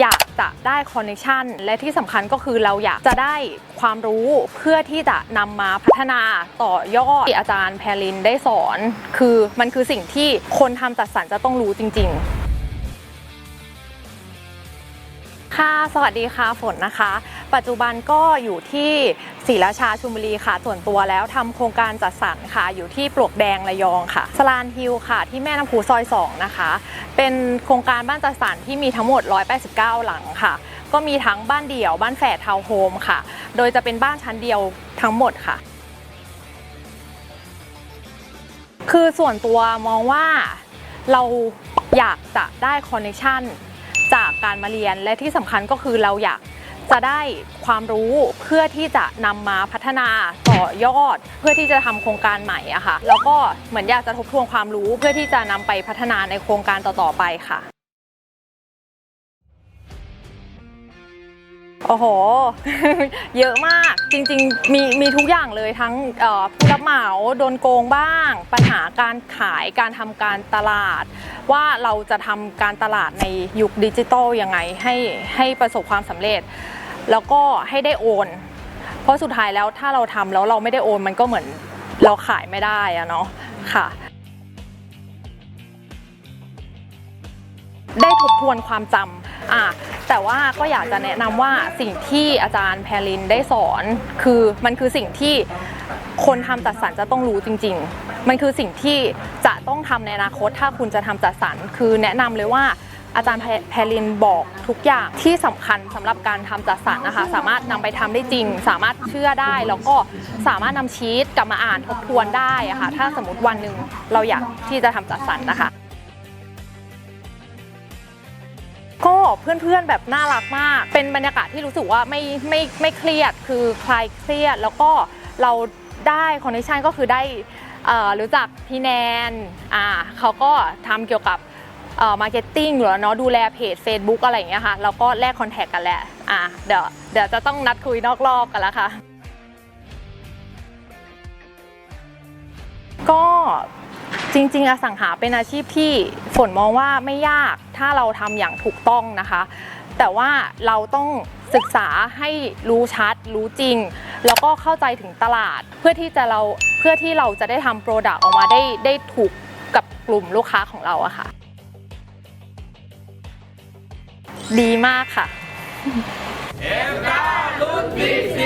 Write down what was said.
อยากจะได้คอนเนคชันและที่สำคัญก็คือเราอยากจะได้ความรู้เพื่อที่จะนำมาพัฒนาต่อยอดที่อาจารย์แพรลินได้สอน คือมันคือสิ่งที่คนทำจัดสรรจะต้องรู้จริง ๆ ค่ะ สวัสดีค่ะฝนนะคะ ปัจจุบันก็อยู่ที่ศรีราชาชุมบุรีค่ะ ส่วนตัวแล้วทำโครงการจัดสรรค่ะ อยู่ที่ปลวกแดงระยองค่ะสลานฮิลค่ะ ที่แม่น้ำพูซอย 2 นะคะ เป็นโครงการบ้านจัดสรรที่มีทั้งหมด 189 หลังค่ะ ก็มีทั้งบ้านเดี่ยว บ้านแฝดทาวน์โฮมค่ะ โดยจะเป็นบ้านชั้นเดียวทั้งหมดค่ะ คือส่วนตัวมองว่าเราอยากจะได้คอนเนคชันจากการมาเรียนและที่สำคัญก็คือเราอยาก จะได้ความรู้เพื่อที่จะนำมาพัฒนาต่อยอด เพื่อที่จะทำโครงการใหม่อะค่ะ แล้วก็เหมือนอยากจะทบทวนความรู้ เพื่อที่จะนำไปพัฒนาในโครงการต่อๆไปค่ะโอ้โห เยอะมาก จริงๆ มีมีทุกอย่างเลยทั้งผู้รับเหมาโดนโกงบ้าง ปัญหาการขายการทำการตลาด ว่าเราจะทำการตลาดในยุคดิจิตอลยังไงให้ให้ประสบความสำเร็จ แล้วก็ให้ได้โอน เพราะสุดท้ายแล้วถ้าเราทำแล้วเราไม่ได้โอนมันก็เหมือนเราขายไม่ได้อะเนาะค่ะ ได้ทบทวนความจำอะแต่ว่าก็อยากจะแนะนำว่าสิ่งที่อาจารย์แพรลินได้สอน คือมันคือสิ่งที่คนทำจัดสรรจะต้องรู้จริง ๆ มันคือสิ่งที่จะต้องทำในอนาคต ถ้าคุณจะทำจัดสรรคือแนะนำเลยว่า อาจารย์แพรลินบอกทุกอย่างที่สำคัญสำหรับการทำจัดสรรนะคะ สามารถนำไปทำได้จริง สามารถเชื่อได้แล้วก็สามารถนำชีตกลับมาอ่านทบทวนได้ะค่ะถ้าสมมติวันหนึ่งเราอยากที่จะทำจัดสรรนะคะก็เพื่อนๆแบบน่ารักมาก เป็นบรรยากาศที่รู้สึกว่าไม่ไม่ไม่เครียดคือคลายเครียด แล้วก็เราได้คอนเนคชันก็คือได้รู้จักพี่แนนอ่าเขาก็ทำเกี่ยวกับ มาร์เก็ตติ้งอยู่แล้วเนาะดูแลเพจ Facebook อะไรอย่างเงี้ยค่ะแล้วก็แลกคอนแทคกันแหละอ่าเดี๋ยวเดี๋ยวจะต้องนัดคุยนอกรอบกันแล้วค่ะ ก็จริง ๆ อสังหาเป็นอาชีพที่ฝนมองว่าไม่ยากถ้าเราทำอย่างถูกต้องนะคะ แต่ว่าเราต้องศึกษาให้รู้ชัด รู้จริง แล้วก็เข้าใจถึงตลาด เพื่อที่จะเราเพื่อที่เราจะได้ทำโปรดักต์ออกมาได้ได้ถูกกับกลุ่มลูกค้าของเราอะค่ะ ดีมากค่ะรุ่น BCS